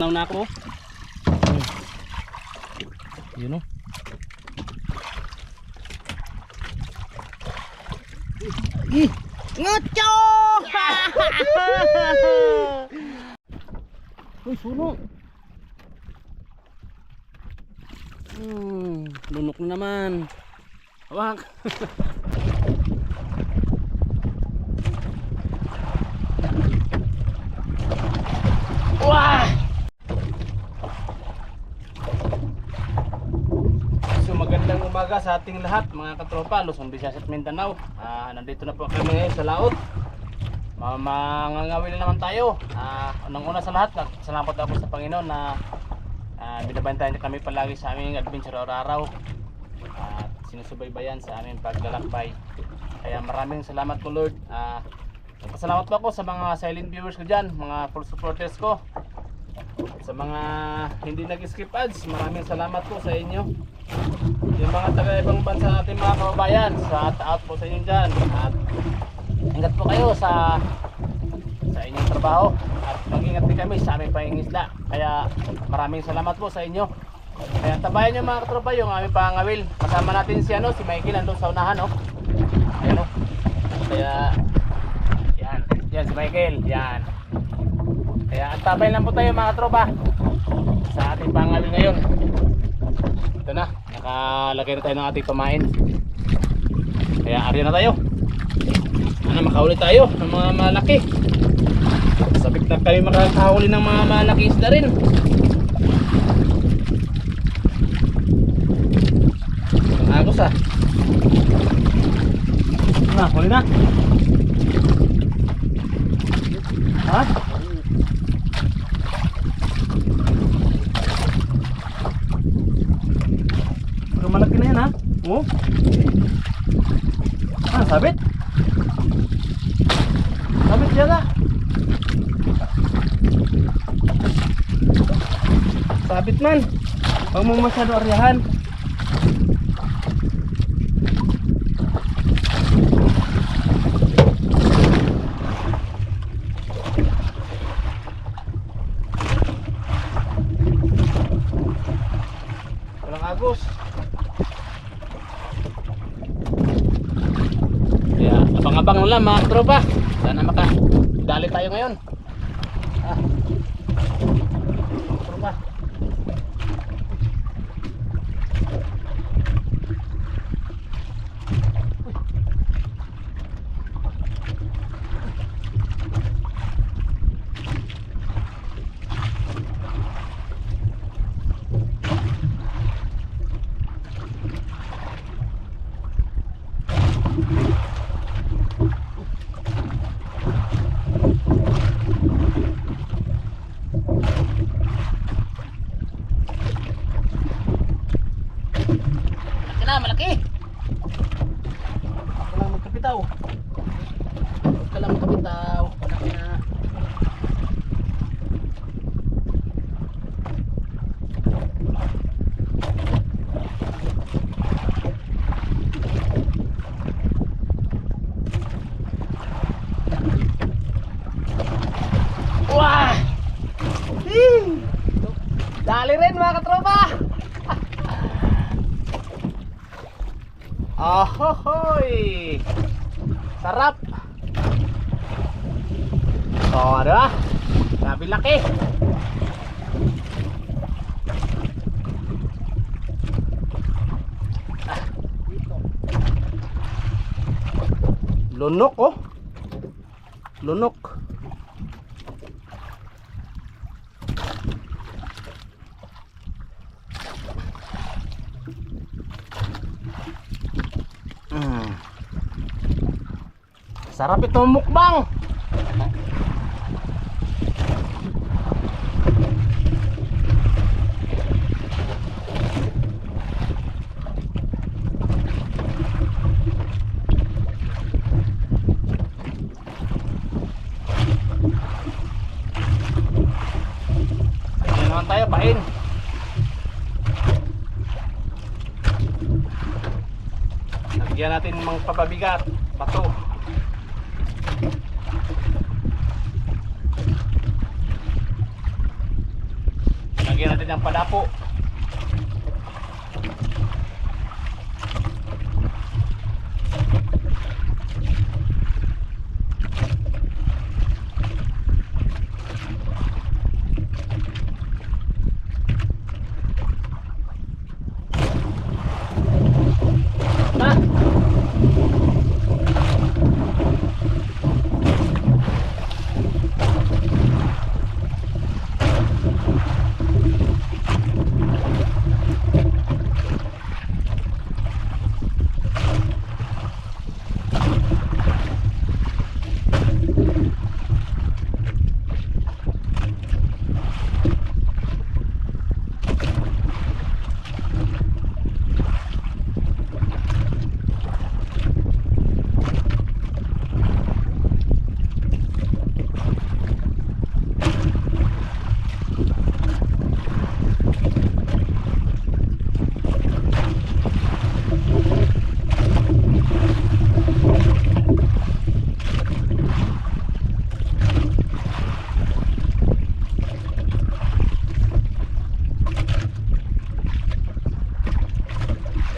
Naw na ako. Hmm. Yun o. Ngocho! Uy, suno. Hmm, lunok na naman. Hawak. Wah! So sa ating lahat mga katropa, Luzon, Visayas at Mindanao. Ah, nandito na po kami ngayon sa laot. Ma- Mangangawil na naman tayo. Ah, unang-una sa lahat, salamat ako sa Panginoon na ah, binabantayan kami palagi sa aming adventure araw-araw. At sinusubaybayan sa aming paglalakbay. Kaya maraming salamat po Lord. Ah, Salamat po ako sa mga silent viewers ko dyan, mga full supporters ko. Sa mga hindi nag-skip ads, maraming salamat po sa inyo. Yung mga taga ibang bansa natin mga kababayan, sa out po sa inyo dyan. At ingat po kayo sa sa inyong trabaho at mag-ingat din kami sa aming pangingisda. Kaya maraming salamat po sa inyo. Kaya tabayan nyo mga katropa yung aming pangawil. Kasama natin si ano, si Michael andun sa unahan, no? Ayun, no? Kaya yan, yan si Michael, yan. Kaya antabay lang po tayo mga tropa sa ating pangawil ngayon. Ito na, nakalagay na tayo ng ating pamain. Kaya ari na tayo. Sana makahuli tayo ng mga malaki. Sabik na kami makakahuli ng mga malaki isda rin. Ang agos ah. Na, huli na. Ha? Pero malaki na yan Oo? Ah, sabit? Sabit yan ha? Sabit man. Huwag mo masyado aryahan. Walang agos. Kaya lang mga tropa. Sana maka dali tayo ngayon. Ah. Tropa. Malaki na, malaki. Ako lang magkapitaw. Huwag ka lang magkapitaw. Malaki na. Wah! Hii! Dali rin mga katropa! Ahoy! Sarap! Oh, ano ah? Grabe laki! Ah. Lunok oh! Lunok! Mm. Sarap ito mukbang. Tayo, pain. Lagyan natin ng papabigat, bato. Lagyan natin ng padapo. Ah!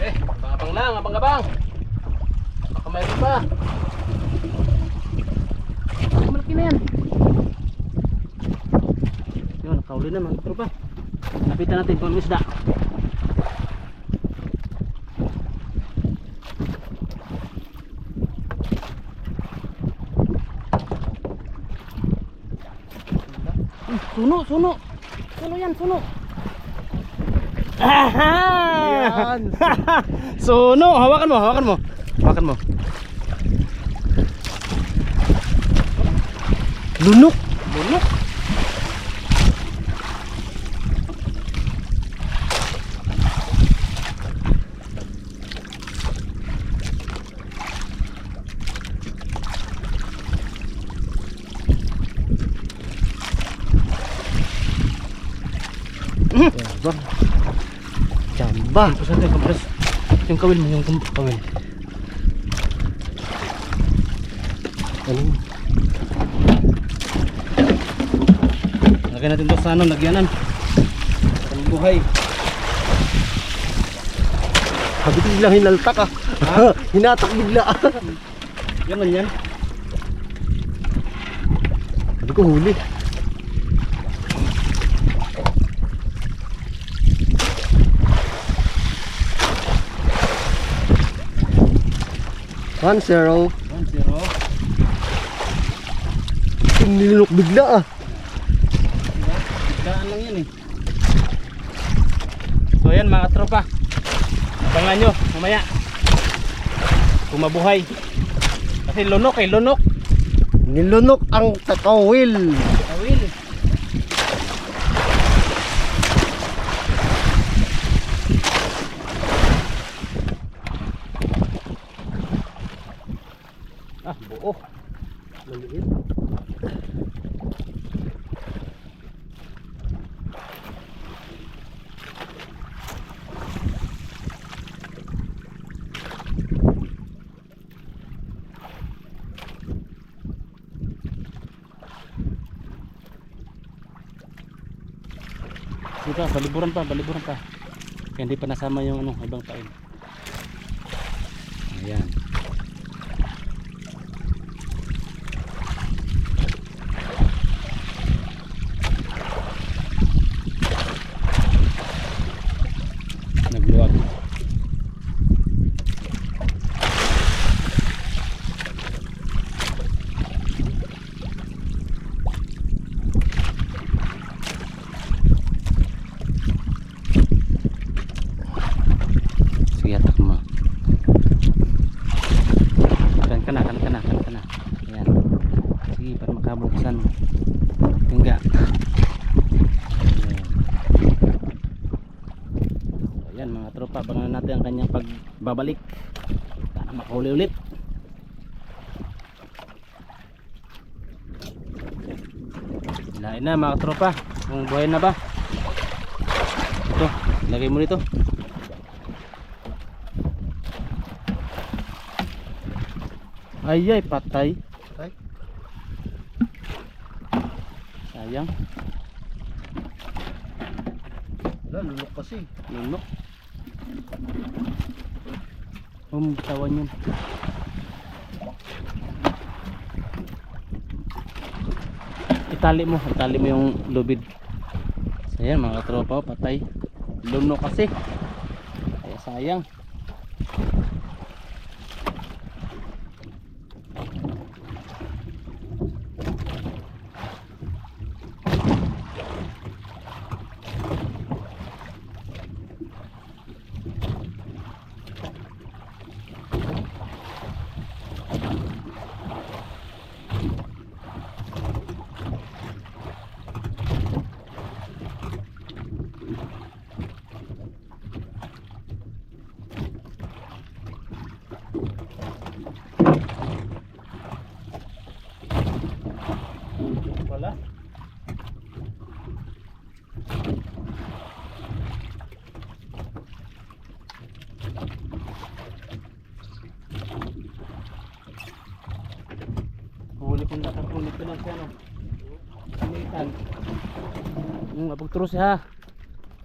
Eh, abang-abang lang, abang-abang. Baka mayroon pa. Ah, Malaki na yan. Yun, nakauli na mga tropa. Lapitan natin kung isda. Suno, suno. Suno yan, suno. Yan. Suno, hawakan mo, hawakan mo. Hawakan mo. Lunok. Lunok. Ba? Jamba. Kampus natin, kampus. Yung kawil mo, yung kawil. Ano? Lagyan natin to sa ano, nagyanan. Ang buhay. Sabi ko biglang hinaltak ah. Hinatak bigla. Ganun yan. Sabi ko huli. One zero. 1-0. Nilunok bigla ah. Daan lang yan eh. So yan mga tropa. Abangan nyo mamaya. Kung mabuhay. Kasi lunok eh, lunok. Nilunok ang takawil. Kawil. Ah, buo. Maliit. Pa, baliburan pa, baliburan pa. Hindi pa nasama yung ano, ibang pain. Ayan. Nagluwag. Sige, atak mo. Kan ka na, kan ka na, kan ka na. Ayan. Sige, para makabuksan. Tingga. Ayan. Ayan mga tropa, abangan natin ang pagbabalik. Sana makahuli ulit. Hilain na mga tropa. Kung buhay na ba? Ito, lagay mo nito. Ay ay patay. Ay. Sayang. Wala, lulok kasi. Lulok. Um, tawan yun. Itali mo, itali mo yung lubid. So mga katropa, patay. Luno kasi. Kaya sayang. Wala. Huli kong nakakulit ko lang siya no. Kamitan. Yung apagtros ha.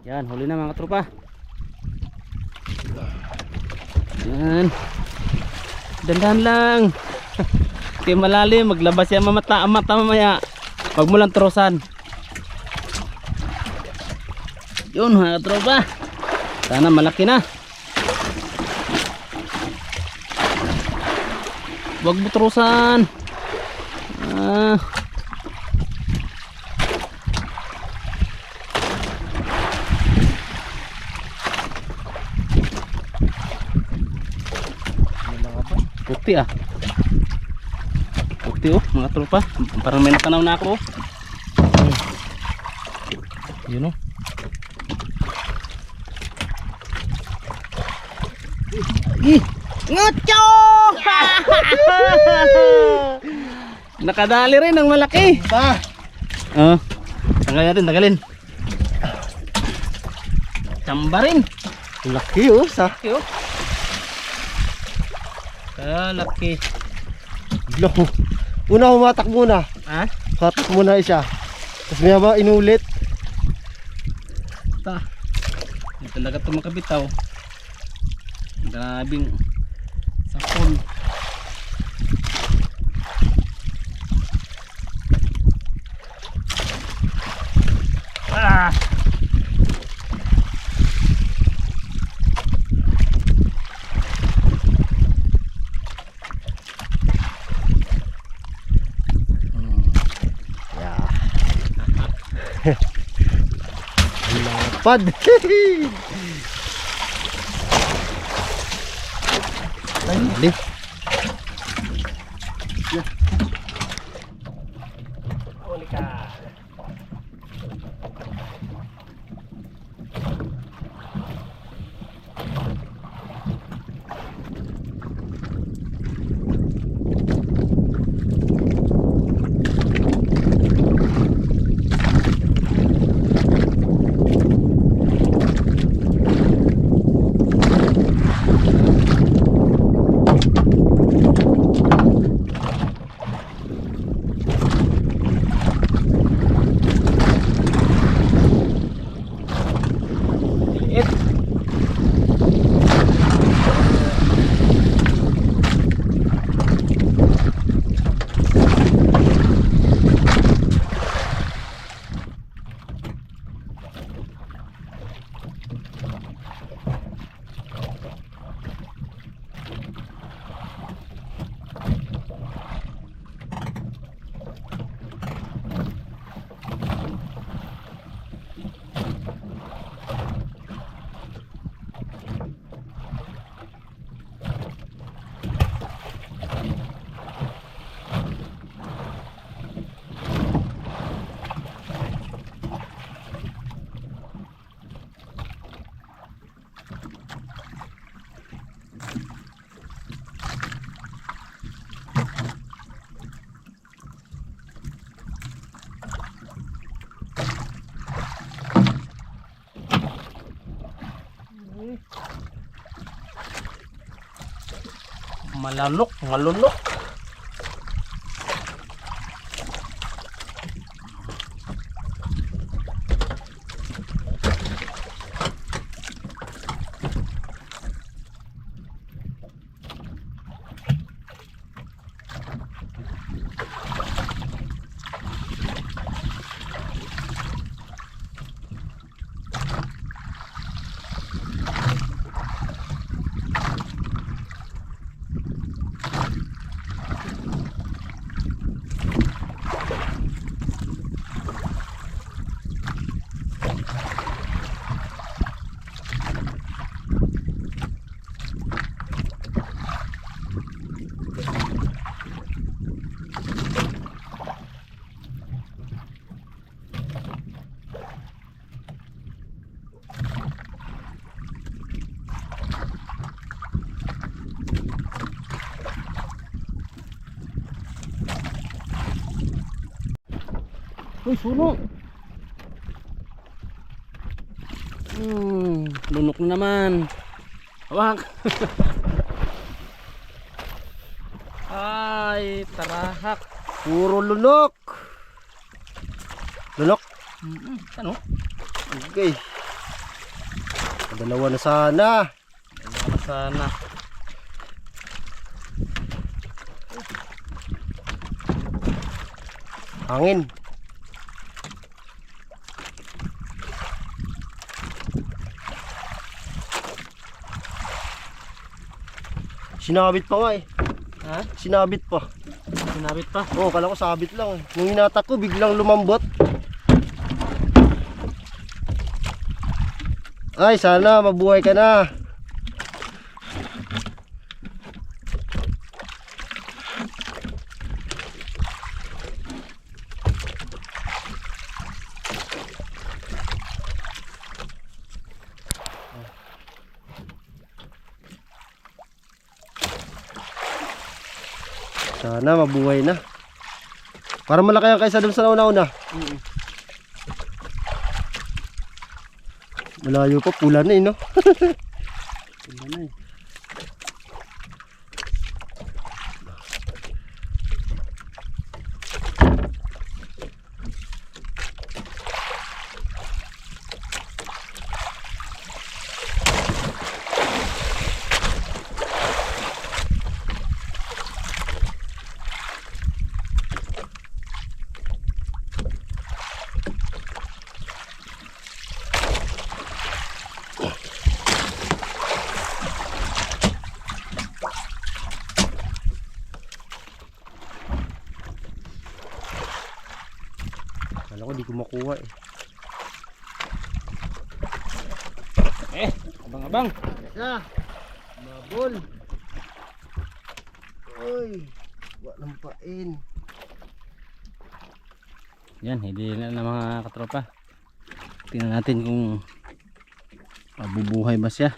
Yan, huli na mga tropa. Yan. Dandan lang. Kaya malalim, maglabas yan mamata mata mamaya. Pag mo lang trosan. Yun mga tropa. Sana malaki na. Huwag mo trosan. Ah. Puti ah. Puti oh, mga tropa. Parang may natanaw na ako oh. Yun oh. Ih, ngocho! Nakadali rin ng malaki. Pa! Oh. Tanggalin natin, tanggalin. Tsamba rin. Laki oh, sa. Laki oh. Ah, laki. Loko. Una humatak muna. Ha? Hatak muna isa. Tapos may ba inulit. Ta. Talaga ito makabitaw. Grabing sakon. Lapad. Dali. Malalok, malulok. Uy, suno. Hmm, lunok na naman. Hawak. Ay, tarahak. Puro lunok. Lunok. Mm Ano? Okay. Dalawa na sana. Wala na sana. Hangin. Sinabit pa nga eh. Ha? Sinabit pa. Sinabit pa. Oo, oh, kala ko sabit lang eh. Nung hinatak ko, biglang lumambot. Ay, sana mabuhay ka na. Sana mabuhay na. Para malaki ang kaysa dun sa nauna-una. Malayo pa, pula na eh, no? Wala na eh. Kala ko di ko makuha eh. Eh, abang-abang. Isa! Mabol! Uy! Wa ng pain. Yan, hindi na na mga katropa. Tingnan natin kung mabubuhay ba siya.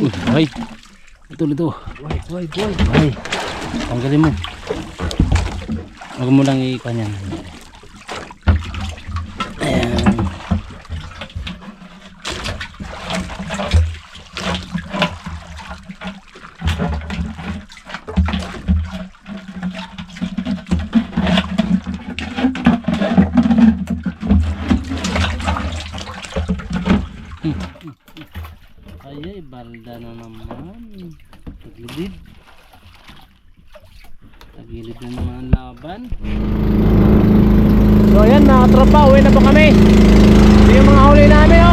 Uy, buhay. Ito, ito. Boy, boy, boy! Ay, tanggalin mo. Huwag mo lang i-kanya. Ayan. Ay, balda na naman. Tagilid. Tagilid na naman laban. So ayan mga tropa, uwi na po kami. Ito yung mga huli namin oh.